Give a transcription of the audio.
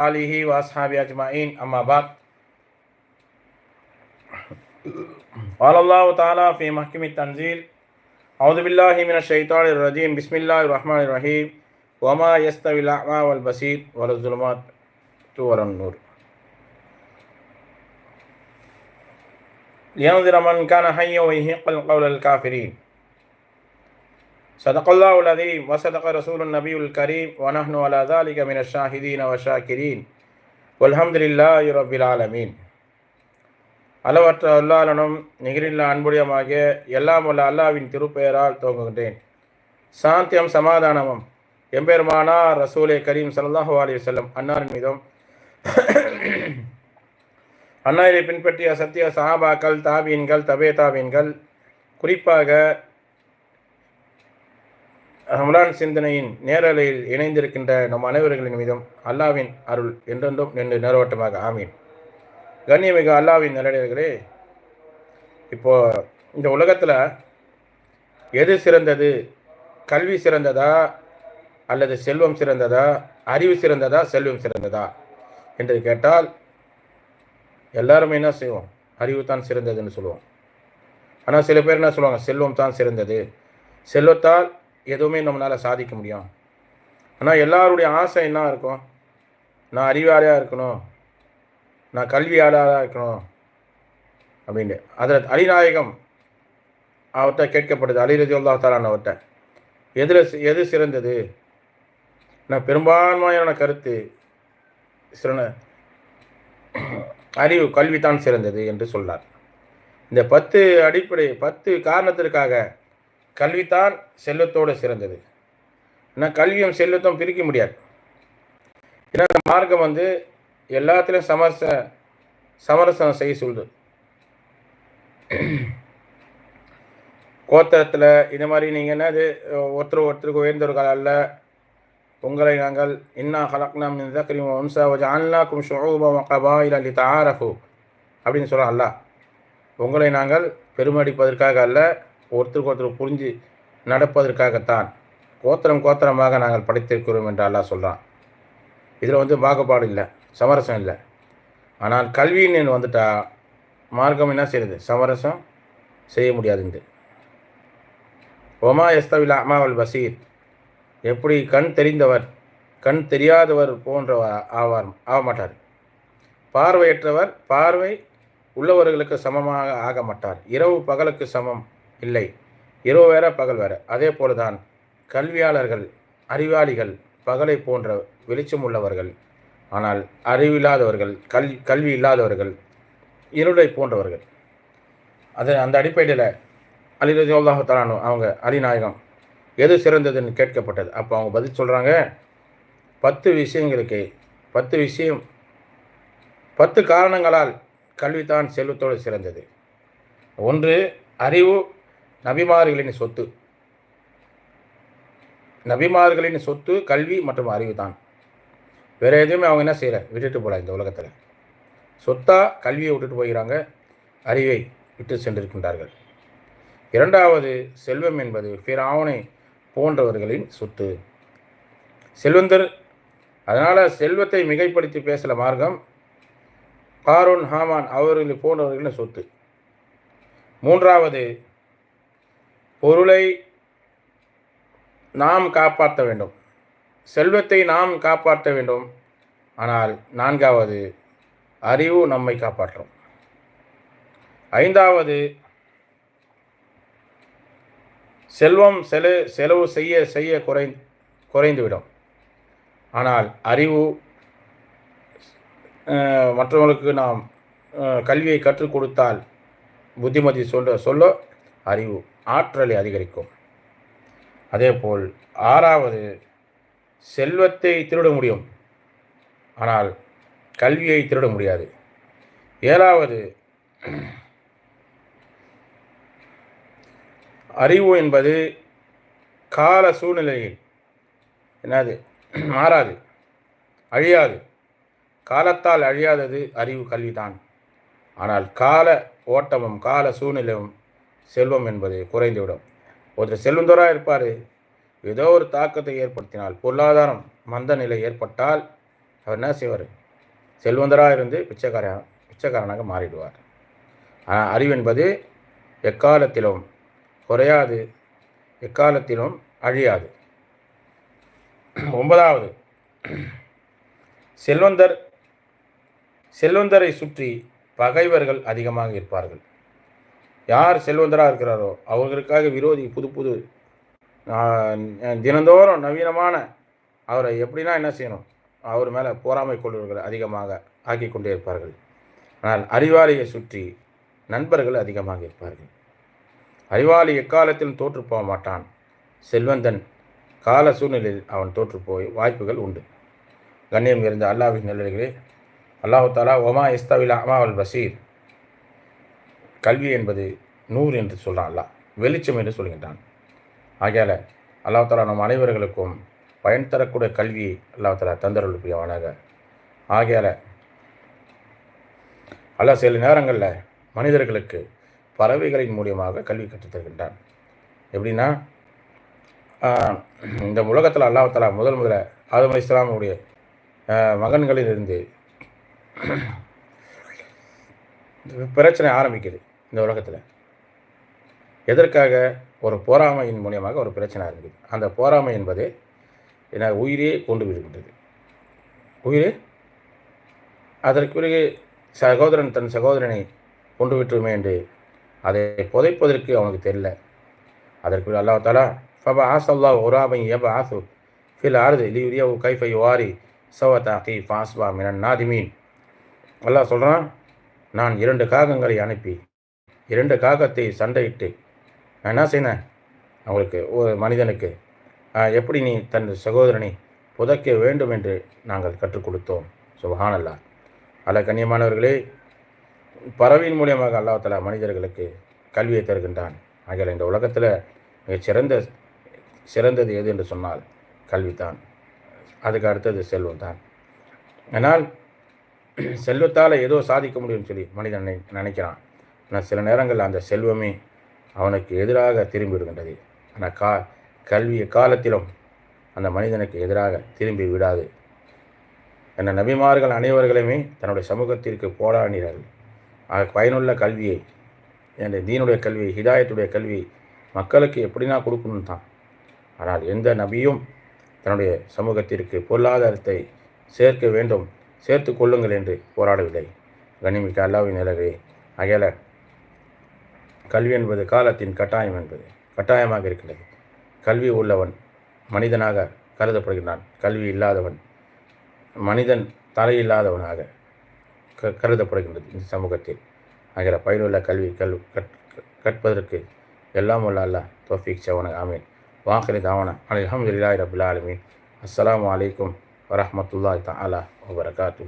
آله وأصحابه أجمعين أما بعد. قال الله تعالى في محكم التنزيل أعوذ بالله من الشيطان الرجيم. بسم الله الرحمن الرحيم. وما يستوي الأعمى والبصير ولا الظلمات ولا النور. لينذر من كان حيا ويهق القول الكافرين சதகல்லா உலதி வசதக ரசூல் நபியுல் கரீம் வனஹ்னு அலாதா அலிக மின ஷாஹிதீன் வஷாக்கிரீன் உல்ஹம்துல்லா யுரபில் ஆலமீன் அளவற்ற அல்லாலனும் நிகரில்லா அன்புடையமாகிய எல்லாம் உள்ள அல்லாவின் திருப்பெயரால் துவங்குகின்றேன் சாந்தியம் சமாதானமும் எம்பெருமானார் ரசூலே கரீம் சல்லாஹூ அலி வல்லம் அன்னாரின் மீதும் அன்னாரை பின்பற்றிய சத்திய சஹாபாக்கள் தாபீன்கள் தபே தாபீன்கள் குறிப்பாக ரமலான் சிந்தனையின் நேரலையில் இணைந்திருக்கின்ற நம் அனைவர்களின் மீதும் அல்லாவின் அருள் என்றென்றும் நின்று நேரோட்டமாக ஆமீன். கண்ணியமிகு அல்லாவின் நிலையர்களே இப்போ இந்த உலகத்தில் எது சிறந்தது? கல்வி சிறந்ததா? அல்லது செல்வம் சிறந்ததா? அறிவு சிறந்ததா? செல்வம் சிறந்ததா? என்று கேட்டால் எல்லாருமே என்ன செய்வோம்? அறிவு தான் சிறந்ததுன்னு சொல்லுவோம். ஆனால் சில பேர் என்ன சொல்லுவாங்க? செல்வம் தான் சிறந்தது. செல்வத்தால் எதுவுமே நம்மளால் சாதிக்க முடியும். ஆனால் எல்லாருடைய ஆசை என்ன இருக்கும்? நான் அறிவாளியாக இருக்கணும். நான் கல்வியாளராக இருக்கணும். அப்படின்ட்டு அதில் அலிநாயகம் அவர்கிட்ட கேட்கப்படுது அலி ரதி அல்லா தாலான் அவர்கிட்ட எதில் எது சிறந்தது? நான் பெரும்பான்மையான கருத்து சிறன அறிவு கல்விதான் சிறந்தது என்று சொன்னார். இந்த பத்து அடிப்படை பத்து காரணத்திற்காக கல்விதான் செல்வத்தோடு சிறந்தது. ஏன்னா கல்வியும் செல்வத்தும் பிரிக்க முடியாது. ஏன்னா மார்க்கம் வந்து எல்லாத்துலேயும் சமரச சமரசம் செய்ய சொல்லுது. கோத்திரத்தில் இந்த மாதிரி நீங்கள் என்னது ஒருத்தர் ஒருத்தருக்கு உயர்ந்தவர்கள் அல்ல. உங்களை நாங்கள் இன்னா ஹலக்னாம் தக்ரி ஒன்சா வஜ கும் ஷுபம் கபா இல்லை தாரஃபு அப்படின்னு சொல்கிறோம் அல்லா உங்களை நாங்கள் பெருமடிப்பதற்காக அல்ல. ஒருத்தருக்கு ஒருத்தர் புரிஞ்சு நடப்பதற்காகத்தான் கோத்திரம் கோத்திரமாக நாங்கள் படைத்திருக்கிறோம் என்று அல்லா சொல்கிறான் இதில் வந்து பாகுபாடு இல்லை சமரசம் இல்லை. ஆனால் கல்வின்னு வந்துட்டால் மார்க்கம் என்ன செய்யுது? சமரசம் செய்ய முடியாதுண்டு ஒமா எஸ்தவில் அமாவல் பசீர். எப்படி கண் தெரிந்தவர் கண் தெரியாதவர் போன்றவர் ஆவார் ஆக மாட்டார். பார்வையற்றவர் பார்வை உள்ளவர்களுக்கு சமமாக ஆக மாட்டார். இரவு பகலுக்கு சமம். இல்லை. இரவு வேற பகல் வேற. அதே போலதான் கல்வியாளர்கள் அறிவாளிகள் பகலை போன்ற வெளிச்சம் உள்ளவர்கள். ஆனால் அறிவில்லாதவர்கள் கல் கல்வி இல்லாதவர்கள் இருளை போன்றவர்கள். அது அந்த அடிப்படையில் அலி ரஜி அல்லாஹாலானு அவங்க அலிநாயகம் எது சிறந்ததுன்னு கேட்கப்பட்டது. அப்போ அவங்க பதில் சொல்கிறாங்க பத்து விஷயங்களுக்கு பத்து விஷயம் பத்து காரணங்களால் கல்விதான் செல்வத்தோடு சிறந்தது. ஒன்று அறிவு நபிமார்களின் சொத்து. நபிமார்களின் சொத்து கல்வி மற்றும் அறிவு தான் வேறு எதுவுமே அவங்க என்ன செய்யலை? விட்டுட்டு போகல இந்த உலகத்தில். சொத்தாக கல்வியை விட்டுட்டு போகிறாங்க அறிவை விட்டு சென்றிருக்கின்றார்கள். இரண்டாவது செல்வம் என்பது பிராவனை போன்றவர்களின் சொத்து. செல்வந்தர் அதனால் செல்வத்தை மிகைப்படுத்தி பேசல மார்க்கம் காரோன் ஹாமான் அவர்களை போன்றவர்களின் சொத்து. மூன்றாவது பொருளை நாம் காப்பாற்ற வேண்டும். செல்வத்தை நாம் காப்பாற்ற வேண்டும். ஆனால் நான்காவது அறிவு நம்மை காப்பாற்றும். ஐந்தாவது செல்வம் செலு செலவு செய்ய செய்ய குறை குறைந்துவிடும். ஆனால் அறிவு மற்றவர்களுக்கு நாம் கல்வியை கற்றுக் கொடுத்தால் புத்திமதி சொல்ல சொல்ல அறிவு. ஆற்றலை அதிகரிக்கும். அதேபோல் ஆறாவது செல்வத்தை திருட முடியும். ஆனால் கல்வியை திருட முடியாது. ஏழாவது அறிவு என்பது கால சூழ்நிலையில் என்னது? மாறாது. அழியாது. காலத்தால் அழியாதது அறிவு கல்விதான். ஆனால் கால ஓட்டமும் கால சூழ்நிலையும் செல்வம் என்பது குறைந்துவிடும். ஒருத்தர் செல்வந்தோராக இருப்பார். ஏதோ ஒரு தாக்கத்தை ஏற்படுத்தினால் பொருளாதாரம் மந்த நிலை ஏற்பட்டால் அவர் என்ன செய்வார்? செல்வந்தராக இருந்து பிச்சைக்காரன் பிச்சைக்காரனாக மாறிடுவார். ஆனால் அறிவு என்பது எக்காலத்திலும் குறையாது. எக்காலத்திலும் அழியாது. ஒன்பதாவது. செல்வந்தர் செல்வந்தரை சுற்றி பகைவர்கள் அதிகமாக இருப்பார்கள். யார் செல்வந்தராக இருக்கிறாரோ அவர்களுக்காக விரோதி புது புது தினந்தோறும் நவீனமான அவரை எப்படின்னா என்ன செய்யணும்? அவர் மேலே போராமை கொள்வர்கள் அதிகமாக ஆக்கி கொண்டே இருப்பார்கள். ஆனால் அறிவாளியை சுற்றி நண்பர்கள் அதிகமாக இருப்பார்கள். அறிவாளி எக்காலத்திலும் தோற்று போக மாட்டான். செல்வந்தன் கால சூழ்நிலையில் அவன் தோற்று போய் வாய்ப்புகள் உண்டு. கண்ணியம் இருந்த அல்லாவின் நிலைகளே அல்லாஹு தாலா ஒமா இஸ்தாவில் அமாவல் பசீர். கல்வி என்பது நூறு என்று சொல்கிறான் அல்லாஹ். வெளிச்சம் என்று சொல்கின்றான். ஆகையால் அல்லாஹ் தலா நம் அனைவர்களுக்கும் பயன் தரக்கூடிய கல்வியை அல்லாஹ் தலா தந்தருள் புரியவனாக ஆகையால் அல்லா சில நேரங்களில் மனிதர்களுக்கு பறவைகளின் மூலியமாக கல்வி கற்றுத்தருகின்றான் எப்படின்னா இந்த உலகத்தில் அல்லாஹாலா முதல் முதல ஆதம் இஸ்லாமுடைய மகன்களிலிருந்து பிரச்சனை ஆரம்பிக்குது. இந்த உலகத்தில். எதற்காக? ஒரு போராமையின் மூலியமாக ஒரு பிரச்சனை ஆரம்பிக்குது. அந்த போராமை என்பது என உயிரே கொண்டு விடுகின்றது. உயிர்? அதற்கு பிறகு சகோதரன் தன் சகோதரனை கொண்டு விட்டுருமே என்று அதை புதைப்பதற்கு அவனுக்கு தெரியல. அதற்கு பிறகு அல்லாஹாலா ஃபபா ஆசல்லா உராபை எப ஆசு ஃபில் ஆறுது லியூரியாவு கைஃபை வாரி சவத்தாக்கி ஃபாஸ்பா மினன் நாதிமீன். அல்லாஹ் சொல்கிறான் நான் இரண்டு காகங்களை அனுப்பி இரண்டு காகத்தை சண்டையிட்டு நான் என்ன செய்தேன் அவங்களுக்கு ஒரு மனிதனுக்கு. எப்படி நீ தன் சகோதரனை புதைக்க வேண்டும் என்று நாங்கள் கற்றுக் கொடுத்தோம். சுபஹானல்லா. அல்ல கண்ணியமானவர்களே பறவையின் மூலியமாக அல்லாஹலா மனிதர்களுக்கு கல்வியை தருகின்றான். ஆகிய இந்த உலகத்தில் மிகச் சிறந்த சிறந்தது எது என்று சொன்னால் கல்வித்தான் அதுக்கு அடுத்தது செல்வம் தான் ஆனால் செல்வத்தால் ஏதோ சாதிக்க முடியும்னு சொல்லி மனிதன் நினைக்கிறான். ஆனால் சில நேரங்களில் அந்த செல்வமே அவனுக்கு எதிராக திரும்பிவிடுகின்றது. ஆனால் கா கல்வி காலத்திலும் அந்த மனிதனுக்கு எதிராக திரும்பி விடாது. என நபிமார்கள் அனைவர்களுமே தன்னுடைய சமூகத்திற்கு போராடினார்கள் பயனுள்ள கல்வியை என் தீனுடைய கல்வி ஹிதாயத்துடைய கல்வி மக்களுக்கு எப்படினா கொடுக்கணும் தான். ஆனால் எந்த நபியும் தன்னுடைய சமூகத்திற்கு பொருளாதாரத்தை சேர்க்க வேண்டும் சேர்த்து கொள்ளுங்கள் என்று போராடவில்லை. கனிமிக்க அல்லாவின் நிலவே அகல கல்வி என்பது காலத்தின் கட்டாயம் என்பது கட்டாயமாக இருக்கின்றது. கல்வி உள்ளவன் மனிதனாக கருதப்படுகின்றான். கல்வி இல்லாதவன் மனிதன் தலையில்லாதவனாக க கருதப்படுகின்றது இந்த சமூகத்தில். ஆகிற பயனுள்ள கல்வி கல் கற்பதற்கு எல்லாம் உள்ள அல்ல தோஃபிக் சவன ஆமீன். வாஹரி தாவன அலமதுல்லாஹி ரபுல் ஆலமீன். அஸ்லாம் வலைக்கம் வரமத்துல்லாய் தாலா வபரகாத்து